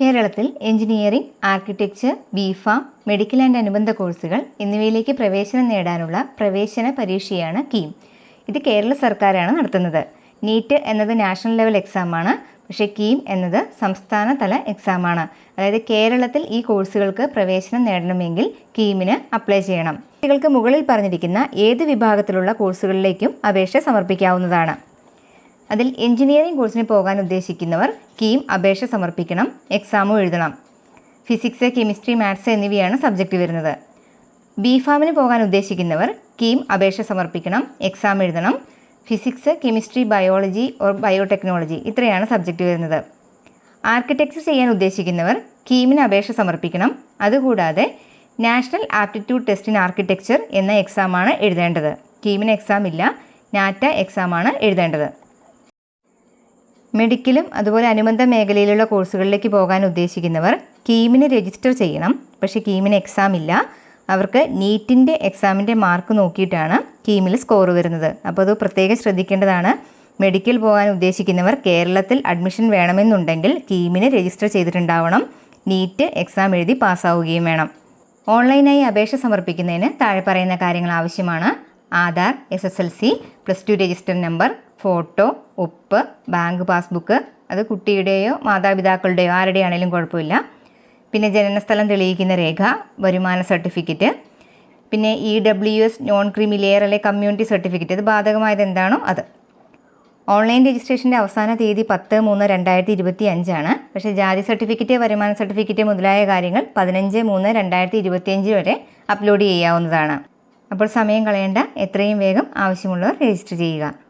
കേരളത്തിൽ engineering architecture B Pharm medical and അനുബന്ധ കോഴ്സുകൾ എന്നിവയിലേക്ക് പ്രവേശനം നേടാനുള്ള പ്രവേശന പരീക്ഷയാണ് കീം. ഇത് കേരള സർക്കാരാണ് നടത്തുന്നത്. നീറ്റ് എന്നത് നാഷണൽ ലെവൽ എക്സാമാണ്. പക്ഷേ കീം എന്നത് സംസ്ഥാന തല എക്സാമാണ്. അതായത് കേരളത്തിൽ ഈ കോഴ്സുകൾക്ക് പ്രവേശനം നേടണമെങ്കിൽ കീമിന് അപ്ലൈ ചെയ്യണം. കുട്ടികൾക്ക് മുകളിൽ പറഞ്ഞിരിക്കുന്ന ഏത് വിഭാഗത്തിലുള്ള കോഴ്സുകളിലേക്കും അപേക്ഷ സമർപ്പിക്കാവുന്നതാണ്. അതിൽ എഞ്ചിനീയറിംഗ് കോഴ്സിന് പോകാൻ ഉദ്ദേശിക്കുന്നവർ കീം അപേക്ഷ സമർപ്പിക്കണം എക്സാമും എഴുതണം. ഫിസിക്സ് കെമിസ്ട്രി മാത്സ് എന്നിവയാണ് സബ്ജക്റ്റ് വരുന്നത്. ബി ഫാമിന് പോകാൻ ഉദ്ദേശിക്കുന്നവർ കീം അപേക്ഷ സമർപ്പിക്കണം എക്സാം എഴുതണം. Physics chemistry biology or biotechnology ഇത്രയാണ് സബ്ജക്റ്റ് വരുന്നത്. ആർക്കിടെക്ചർ ചെയ്യാൻ ഉദ്ദേശിക്കുന്നവർ കീമിന് അപേക്ഷ സമർപ്പിക്കണം. അതുകൂടാതെ national aptitude test in architecture എന്ന എക്സാമാണ് എഴുതേണ്ടത്. കീമിന് എക്സാം ഇല്ല നാറ്റ എക്സാമാണ് എഴുതേണ്ടത്. മെഡിക്കലും അതുപോലെ അനുബന്ധ മേഖലയിലുള്ള കോഴ്സുകളിലേക്ക് പോകാൻ ഉദ്ദേശിക്കുന്നവർ കീമിന് രജിസ്റ്റർ ചെയ്യണം. പക്ഷേ കീമിന് എക്സാം ഇല്ല. അവർക്ക് നീറ്റിന്റെ എക്സാമിന്റെ മാർക്ക് നോക്കിയിട്ടാണ് കീമിൽ സ്കോർ വരുന്നത്. അപ്പോൾ അത് പ്രത്യേകം ശ്രദ്ധിക്കേണ്ടതാണ്. മെഡിക്കൽ പോകാൻ ഉദ്ദേശിക്കുന്നവർ കേരളത്തിൽ അഡ്മിഷൻ വേണമെന്നുണ്ടെങ്കിൽ കീമിന് രജിസ്റ്റർ ചെയ്തിട്ടുണ്ടാവണം. നീറ്റ് എക്സാം എഴുതി പാസ്സാവുകയും വേണം. ഓൺലൈനായി അപേക്ഷ സമർപ്പിക്കുന്നതിന് താഴെ പറയുന്ന കാര്യങ്ങൾ ആവശ്യമാണ്. Aadhaar S S L C plus two register number photo ഒപ്പ് ബാങ്ക് പാസ്ബുക്ക് അത് കുട്ടിയുടെയോ മാതാപിതാക്കളുടെയോ ആരുടെയാണേലും കുഴപ്പമില്ല. പിന്നെ ജനനസ്ഥലം തെളിയിക്കുന്ന രേഖ വരുമാന സർട്ടിഫിക്കറ്റ് പിന്നെ E W S non creamy layer അല്ലെ കമ്മ്യൂണിറ്റി സർട്ടിഫിക്കറ്റ്. ഇത് ബാധകമായത് എന്താണോ അത്. ഓൺലൈൻ രജിസ്ട്രേഷന്റെ അവസാന തീയതി പത്ത് മൂന്ന് രണ്ടായിരത്തി ഇരുപത്തി അഞ്ചാണ് പക്ഷേ ജാതി സർട്ടിഫിക്കറ്റ് വരുമാന സർട്ടിഫിക്കറ്റ് മുതലായ കാര്യങ്ങൾ പതിനഞ്ച് മൂന്ന് രണ്ടായിരത്തി ഇരുപത്തിയഞ്ച് വരെ അപ്ലോഡ് ചെയ്യാവുന്നതാണ്. അപ്പോൾ സമയം കളയേണ്ട. എത്രയും വേഗം ആവശ്യമുള്ളവർ രജിസ്റ്റർ ചെയ്യുക.